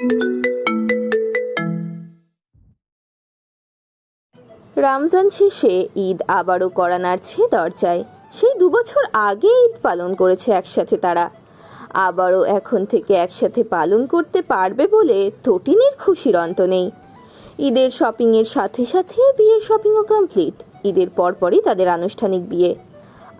রমজান শেষে ঈদ আবারও করা নাড়ছে দরজায়। সেই দুবছর আগে ঈদ পালন করেছে একসাথে তারা। আবারও এখন থেকে একসাথে পালন করতে পারবে বলে তটিনীর খুশির অন্ত নেই। ঈদের শপিংয়ের সাথে সাথে বিয়ের শপিংও কমপ্লিট। ঈদের পরপরই তাদের আনুষ্ঠানিক বিয়ে।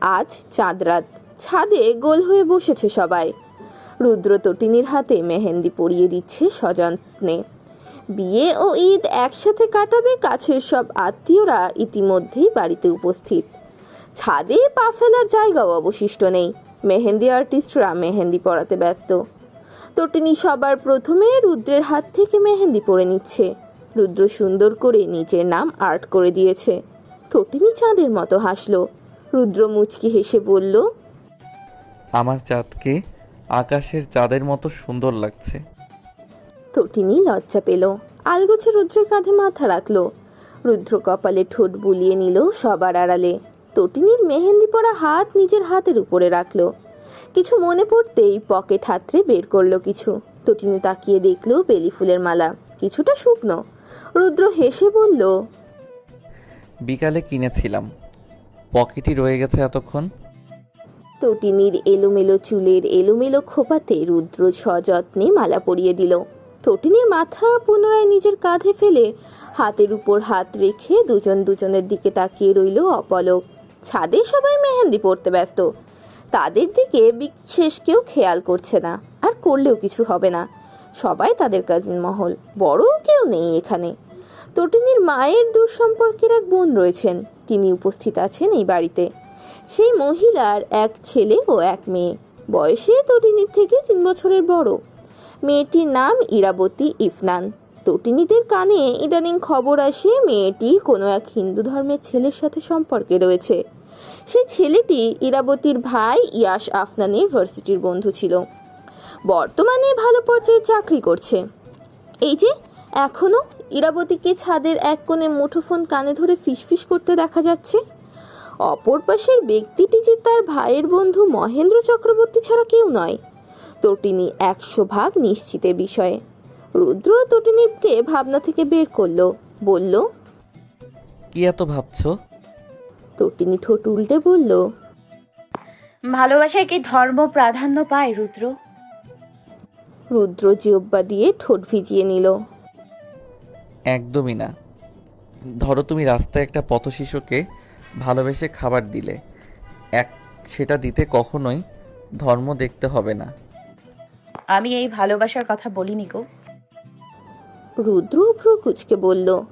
আজ চাঁদ রাত। ছাদে গোল হয়ে বসেছে সবাই। রুদ্র তটিনীর হাতে মেহেন্দি পরিয়ে দিচ্ছে সযত্নে বিয়ে ও ঈদ একসাথে কাটাবে কাছের সব আত্মীয়রা ইতিমধ্যেই বাড়িতে উপস্থিত। ছাদে পা ফেলার জায়গাও অবশিষ্ট নেই। মেহেন্দি আর্টিস্টরা মেহেন্দি পরাতে ব্যস্ত। তটিনী সবার প্রথমে রুদ্রের হাত থেকে মেহেন্দি পরে নিচ্ছে। রুদ্র সুন্দর করে নিজের নাম আর্ট করে দিয়েছে। তটিনী চাঁদের মতো হাসলো। রুদ্র মুচকি হেসে বলল, আমার চাঁদকে আকাশের চাঁদের মতো সুন্দর লাগছে। তটিনী লজ্জা পেল। আলগোছে রুদ্রের কাঁধে মাথা রাখল। রুদ্র কপালে ঠোঁট বুলিয়ে নিল সবার আড়ালে। তটিনীর মেহেন্দি পরা হাত নিজের হাতের উপরে রাখল। কিছু মনে পড়তেই পকেট হাতড়ে বের করল কিছু। তটিনী তাকিয়ে দেখল বেলি ফুলের মালা। কিছুটা শুকনো। রুদ্র হেসে বলল বিকালে কিনেছিলাম। পকেটই রয়ে গেছে এতক্ষণ। তটিনীর এলোমেলো চুলের এলোমেলো খোপাতে রুদ্র সযত্নে মালা পরিয়ে দিল। তটিনীর মাথা পুনরায় নিজের কাঁধে ফেলে হাতের উপর হাত রেখে দুজন দুজনের দিকে তাকিয়ে রইল অপলক। ছাদে সবাই মেহেন্দি পড়তে ব্যস্ত। তাদের দিকে বিশেষ কেউ খেয়াল করছে না, আর করলেও কিছু হবে না। সবাই তাদের কাজিন মহল, বড় কেউ নেই এখানে। তটিনীর মায়ের দূর সম্পর্কের এক বোন রয়েছেন, তিনি উপস্থিত আছেন এই বাড়িতে। সেই মহিলার এক ছেলে ও এক মেয়ে। বয়সে তটিনীর থেকে তিন বছরের বড়। মেয়েটির নাম ইরাবতী ইফনান। তটিনীদের কানে ইদানিং খবর আসে মেয়েটি কোনো এক হিন্দু ধর্মের ছেলের সাথে সম্পর্কে রয়েছে। সেই ছেলেটি ইরাবতীর ভাই ইয়াস আফনানের ভার্সিটির বন্ধু ছিল। বর্তমানে ভালো পর্যায়ে চাকরি করছে। এই যে, এখনও ইরাবতীকে ছাদের এক কোণে মুঠোফোন কানে ধরে ফিসফিস করতে দেখা যাচ্ছে। অপর পাশের ব্যক্তিটি যে তার ভাইয়ের বন্ধু মহেন্দ্র চক্রবর্তী ছাড়া কেউ নয়। তটিনী একশো ভাগ নিশ্চিত বিষয়ে। রুদ্র তটিনীকে ভাবনা থেকে বের করল বলল কি এত ভাবছ? তটিনী ঠোঁট উল্টে বলল ভালোবাসায় কি ধর্ম প্রাধান্য পায় রুদ্র? রুদ্র জিহ্বা দিয়ে ঠোঁট ভিজিয়ে নিল একদমই না। ধরো তুমি রাস্তায় একটা পথশিশুকে ভালোবেসে খাবার দিলে। এক সেটা দিতে কখনোই ধর্ম দেখতে হবে না। আমি এই ভালোবাসার কথা বলিনি গো। রুদ্র ভ্রু কুচকে বলল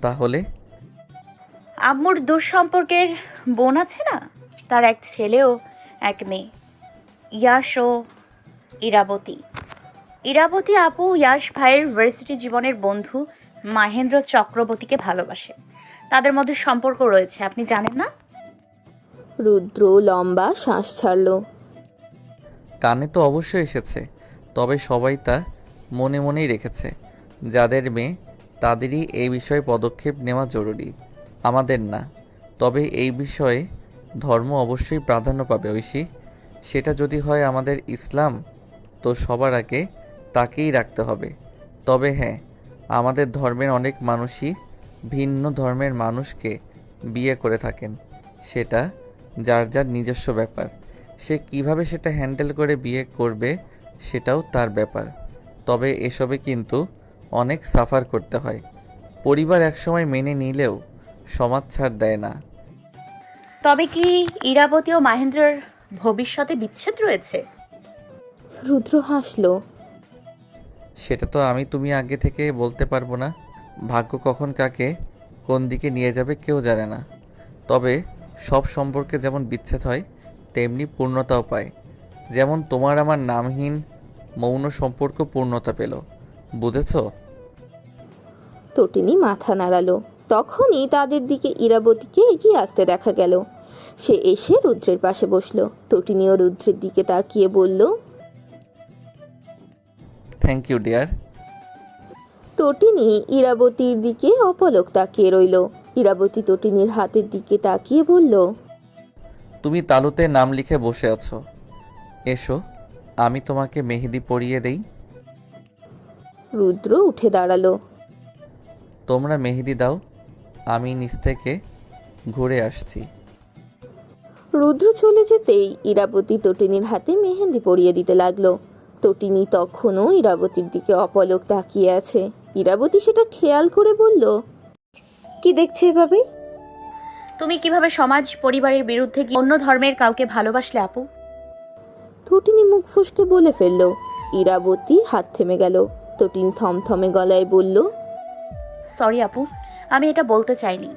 তাহলে? আম্মুর দূর সম্পর্কের বোন আছে না? তার এক ছেলেও এক মেয়ে। ইয়াশ ও ইরাবতী। ইরাবতী আপু ইয়াশ ভাইয়ের ভার্সিটি জীবনের বন্ধু মাহেন্দ্র চক্রবর্তীকে ভালোবাসে। তাদের মধ্যে সম্পর্ক রয়েছে আপনি জানেন না? রুদ্র লম্বা শ্বাস ছাড়ল। কানে তো অবশ্যই এসেছে তবে সবাই তা মনে মনেই রেখেছে। যাদের মেয়ে তাদেরই এই বিষয়ে পদক্ষেপ নেওয়া জরুরি আমাদের না। তবে এই বিষয়ে ধর্ম অবশ্যই প্রাধান্য পাবে ঐশী। সেটা যদি হয় আমাদের ইসলাম তো সবার আগে তাকেই রাখতে হবে। তবে হ্যাঁ আমাদের ধর্মের অনেক মানুষই ভিন্ন ধর্মের মানুষকে বিয়ে করে থাকেন। সেটা যার যার নিজস্ব ব্যাপার। সে কীভাবে সেটা হ্যান্ডেল করে বিয়ে করবে সেটাও তার ব্যাপার। তবে এসবে কিন্তু অনেক সাফার করতে হয়। পরিবার একসময় মেনে নিলেও সমাজ ছাড় দেয় না। তবে কি ইরাবতী ও মাহেন্দ্রের ভবিষ্যতে বিচ্ছেদ রয়েছে? রুদ্র হাসলো। সেটা তো আমি তুমি আগে থেকে বলতে পারব না। ভাগ্য কখন কাকে কোন দিকে নিয়ে যাবে কেউ জানে না। তবে সব সম্পর্কে যেমন বিচ্ছেদ হয় তেমনি পূর্ণতাও পায়। যেমন তোমার আমার নামহীন মৌন সম্পর্ক পূর্ণতা পেল। বুঝেছ? তটিনী মাথা নাড়ালো। তখনই তাদের দিকে ইরাবতীকে এগিয়ে আসতে দেখা গেল। সে এসে রুদ্রের পাশে বসল। তটিনীও রুদ্রের দিকে তাকিয়ে বলল থ্যাংক ইউ ডিয়ার তটিনী ইরাবতীর দিকে অপলক তাকিয়ে রইল। ইরাবতী তটিনীর হাতের দিকে তাকিয়ে বলল তুমি তালুতে নাম লিখে বসে আছো। এসো আমি তোমাকে মেহেদি পরিয়ে দেই। রুদ্র উঠে দাঁড়াল। তোমরা মেহেদি দাও আমি নিচ থেকে ঘুরে আসছি। রুদ্র চলে যেতেই ইরাবতী তটিনীর হাতে মেহেন্দি পরিয়ে দিতে লাগল। তটিনী তখনও ইরাবতীর দিকে অপলক তাকিয়ে আছে। ইরাবতী সেটা খেয়াল করে বলল কি দেখছে এভাবে? তুমি কীভাবে সমাজ পরিবারের বিরুদ্ধে গিয়ে অন্য ধর্মের কাউকে ভালোবাসলে আপু? তটিনী মুখ ফুসকে বলে ফেলল ইরাবতীর হাত থেমে গেল। তটিন থমথমে গলায় বলল সরি আপু আমি এটা বলতে চাইনি।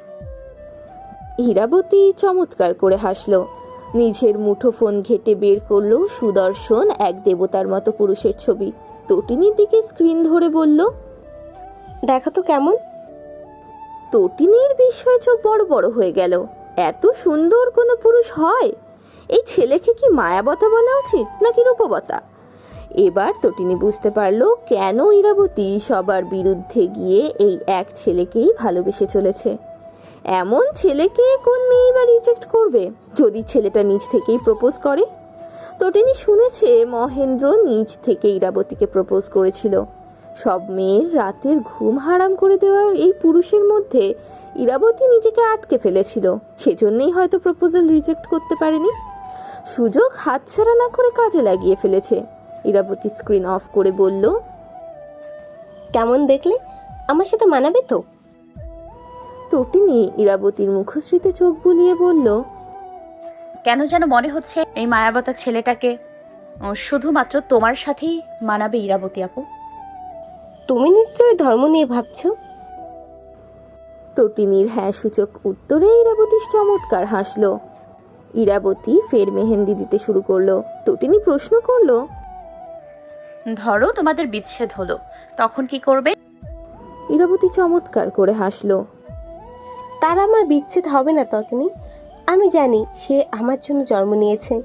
হীরাবতী চমৎকার করে হাসল। নিজের মুঠো ফোন ঘেটে বের করল সুদর্শন এক দেবতার মতো পুরুষের ছবি। তটিনীর দিকে স্ক্রিন ধরে বলল দেখো তো কেমন? তটিনীর বিস্ময় চোখ বড় বড় হয়ে গেল। এত সুন্দর কোনো পুরুষ হয়? এই ছেলেকে কি মায়াবতা বলা উচিত নাকি রূপবতা? এবার তটিনী বুঝতে পারল, কেন ইরাবতী সবার বিরুদ্ধে গিয়ে এই এক ছেলেকেই ভালোবেসে চলেছে। এমন ছেলেকে কোন মেয়ে বা রিজেক্ট করবে, যদি ছেলেটা নিজ থেকেই প্রপোজ করে? তটিনী শুনেছে, মহেন্দ্র নিজ থেকে ইরাবতীকে প্রপোজ করেছিল। সব মেয়ের রাতের ঘুম হারাম করে দেওয়া এই পুরুষের মধ্যে ইরাবতী নিজেকে আটকে ফেলেছিল। সেজন্যই হয়তো প্রপোজাল রিজেক্ট করতে পারেনি। সুযোগ হাতছাড়া না করে কাজে লাগিয়ে ফেলেছে। ইরাবতী স্ক্রিন অফ করে বলল কেমন দেখলে? আমার সাথে মানাবে তো? তটিনী ইরাবতীর মুখশ্রীতে চোখ বুলিয়ে বলল কেন যেন মনে হচ্ছে এই মায়াবতা ছেলেটাকে শুধুমাত্র তোমার সাথেই মানাবে ইরাবতী আপু? তুমি নিশ্চয়ই ধর্ম নিয়ে ভাবছ? তটিনীর হ্যাঁ সূচক উত্তরে ইরাবতী চমৎকার হাসলো। ইরাবতী ফের মেহেন্দি দিতে শুরু করল। তটিনী প্রশ্ন করল ধরো তোমাদের বিচ্ছেদ হলো তখন কি করবে? ইরাবতী চমৎকার করে হাসলো। তার আমার বিচ্ছেদ হবে না তটনি। আমি জানি সে আমার জন্য জন্ম নিয়েছে।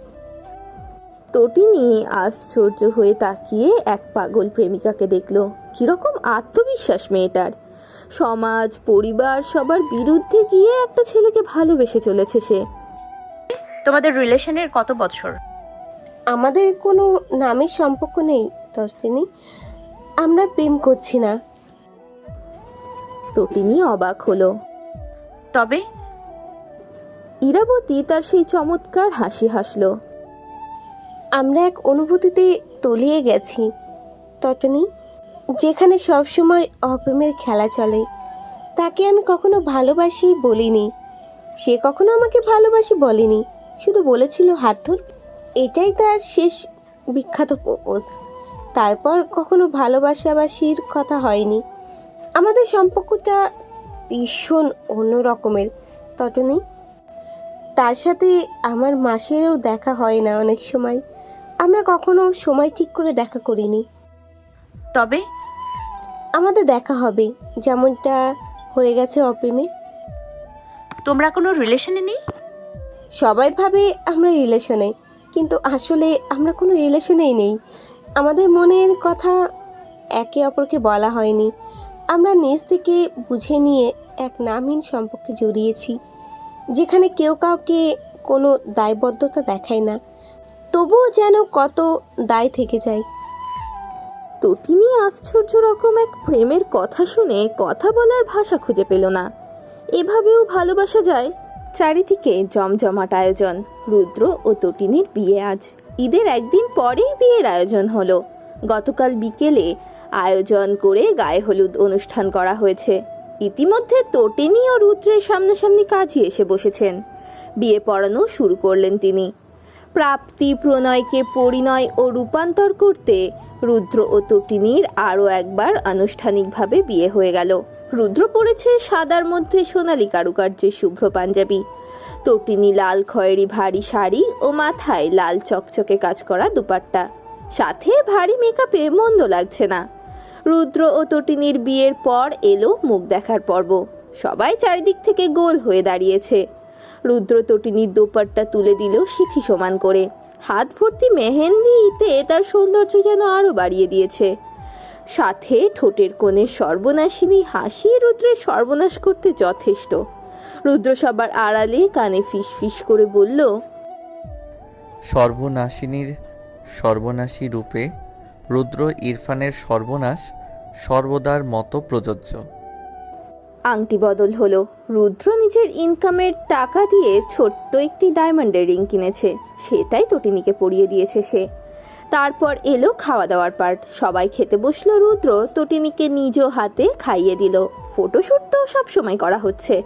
তটিনী আশ্চর্য হয়ে তাকিয়ে এক পাগল প্রেমিকাকে দেখল। কীরকম আত্মবিশ্বাস মেয়েটার? সমাজ পরিবার সবার বিরুদ্ধে গিয়ে একটা ছেলেকে ভালোবেসে চলেছে সে। তোমাদের রিলেশনের কত বছর? আমাদের কোনো নামের সম্পর্ক নেই তটনি আমরা প্রেম করছি না। তটিনী অবাক হলো। তবে? ইরাবতী তার সেই চমৎকার হাসি হাসলো। আমরা এক অনুভূতিতে তলিয়ে গেছি তটনি। যেখানে সবসময় অপ্রেমের খেলা চলে, তাকে আমি কখনো ভালোবাসি বলিনি। সে কখনো আমাকে ভালোবাসি বলেনি, শুধু বলেছিল হাত ধর। এটাই তার শেষ বিখ্যাত প্রপোজ। তারপর কখনো ভালোবাসাবাসির কথা হয়নি। আমাদের সম্পর্কটা ভীষণ অন্য রকমের, তটনি। তার সাথে আমার মাসেরও দেখা হয় না অনেক সময়। আমরা কখনো সময় ঠিক করে দেখা করিনি। তবে আমাদের দেখা হবে। যেমনটা হয়ে গেছে অপ্রেমে। তোমরা কোনো রিলেশনে নেই? সবাই ভাবে আমরা রিলেশনে কিন্তু আসলে আমরা কোনো রিলেশনেই নেই। আমাদের মনের কথা একে অপরকে বলা হয়নি। আমরা নিজ থেকে বুঝে নিয়ে এক নামহীন সম্পর্কে জড়িয়েছি যেখানে কেউ কাউকে কোনো দায়বদ্ধতা দেখায় না। তবুও যেন কত দায় থেকে যায়। তটিনী আশ্চর্য রকম এক প্রেমের কথা শুনে কথা বলার ভাষা খুঁজে পেল না। এভাবেও ভালোবাসা যায়। চারিদিকে জমজমাট আয়োজন, রুদ্র ও তটিনীর বিয়ে আজ। ঈদের একদিন পরেই বিয়ের আয়োজন হলো। গতকাল বিকেলে আয়োজন করে গায়ে হলুদ অনুষ্ঠান করা হয়েছে। ইতিমধ্যে তটিনী ও রুদ্রের সামনাসামনি কাজী এসে বসেছেন। বিয়ে পড়ানো শুরু করলেন তিনি। প্রাপ্তি প্রণয়কে পরিণয় ও রূপান্তর করতে রুদ্র ও তটিনীর আরও একবার আনুষ্ঠানিকভাবে বিয়ে হয়ে গেল। রুদ্র পড়েছে সাদার মধ্যে সোনালি কারুকার্যের শুভ্র পাঞ্জাবি। তটিনী লাল খয়েরি ভারী শাড়ি ও মাথায় লাল চকচকে কাজ করা দুপাট্টা। সাথে ভারী মেকআপে মন্দ লাগছে না। রুদ্র ও তটিনীর বিয়ের পর এলো মুখ দেখার পর্ব। সবাই চারিদিক থেকে গোল হয়ে দাঁড়িয়েছে। রুদ্র তটিনীর দোপাট্টা তুলে দিল সিথি সমান করে। হাত ভর্তি মেহেন্দিতে তার সৌন্দর্য যেন আরও বাড়িয়ে দিয়েছে। সাথে ঠোঁটের কোণে সর্বনাশিনী হাসি রুদ্রের সর্বনাশ করতে যথেষ্ট। রুদ্র সবার আড়ালে কানে ফিস ফিস করে বলল, সর্বনাশিনীর সর্বনাশী রূপে রুদ্র ইরফানের সর্বনাশ সর্বদার মতো প্রযোজ্য। আংটি বদল হলো। রুদ্র নিজের ইনকামের টাকা দিয়ে ছোট্ট একটি ডায়মন্ডের রিং কিনেছে। সেটাই তটিনীকে পরিয়ে দিয়েছে সে। তারপর এলো খাওয়া দাওয়ার পার্ট সবাই খেতে বসল রুদ্র। তটিনীকে নিজ হাতে খাইয়ে দিল। ফটোশ্যুট তো সবসময় করা হচ্ছে।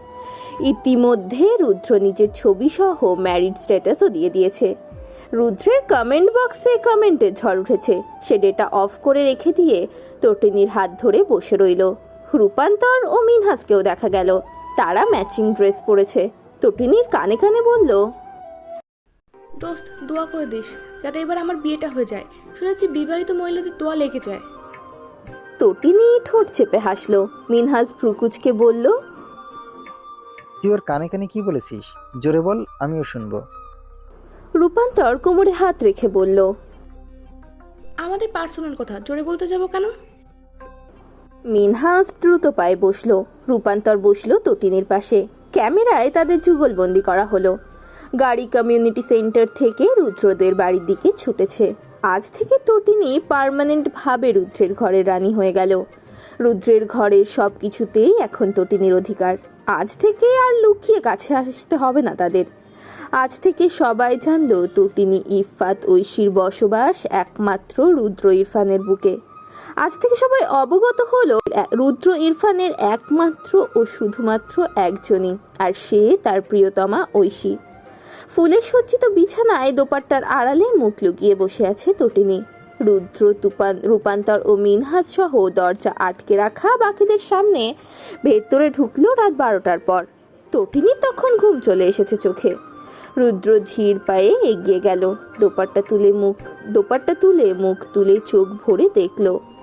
ইতিমধ্যে রুদ্র নিজের ছবি সহ ম্যারিড স্ট্যাটাসও দিয়ে দিয়েছে। রুদ্রের কমেন্ট বক্সে কমেন্টের ঝড় উঠেছে। সে ডেটা অফ করে রেখে দিয়ে তটিনীর হাত ধরে বসে রইল। রূপান্তর ও মিনহাসকেও দেখা গেল। তারা ম্যাচিং ড্রেস পরেছে। তটিনীর কানে কানে বলল দোস্ত দোয়া করে দিস যাতে এবার আমার বিয়েটা হয়ে যায়। শুনেছি বিবাহিত মহিলাদের দোয়া লেগে যায়। তটিনী ঠোঁট চেপে হাসলো। মিনহাস ভ্রুকুচকে বলল তুই ওর কানে কানে কি বলেছিস? জোরে বল আমিও শুনব। রূপান্তর কোমরে হাত রেখে বলল আমাদের পার্সোনাল কথা জোরে বলতে যাব কেন? মিনহাস দ্রুত পায়ে বসল। রূপান্তর বসল তটিনীর পাশে। ক্যামেরায় তাদের যুগলবন্দি করা হলো। গাড়ি কমিউনিটি সেন্টার থেকে রুদ্রদের বাড়ির দিকে ছুটেছে। আজ থেকে তটিনী পার্মানেন্ট ভাবে রুদ্রের ঘরের রানী হয়ে গেল। রুদ্রের ঘরের সব কিছুতেই এখন তটিনীর অধিকার। আজ থেকে আর লুকিয়ে কাছে আসতে হবে না তাদের। আজ থেকে সবাই জানলো তটিনী ইফাত ঐশীর বসবাস একমাত্র রুদ্র ইরফানের বুকে। আজ থেকে সবাই অবগত হলো, রুদ্র ইরফানের একমাত্র ও শুধুমাত্র একজনই, আর সে তার প্রিয়তমা ঐশী। ফুলে সজ্জিত বিছানায় দোপাট্টার আড়ালে মুখ লুকিয়ে বসে আছে তটিনী রুদ্র, তুপান, রূপান্তর ও মিনহাজ সহ দরজা আটকে রাখা বাকিদের সামনে ভেতরে ঢুকলো রাত বারোটার পর। তটিনী তখন ঘুম চলে এসেছে চোখে। রুদ্র ধীর পায়ে এগিয়ে গেল। দোপাট্টা তুলে মুখ, দোপাট্টা তুলে মুখ তুলে চোখ ভরে দেখল।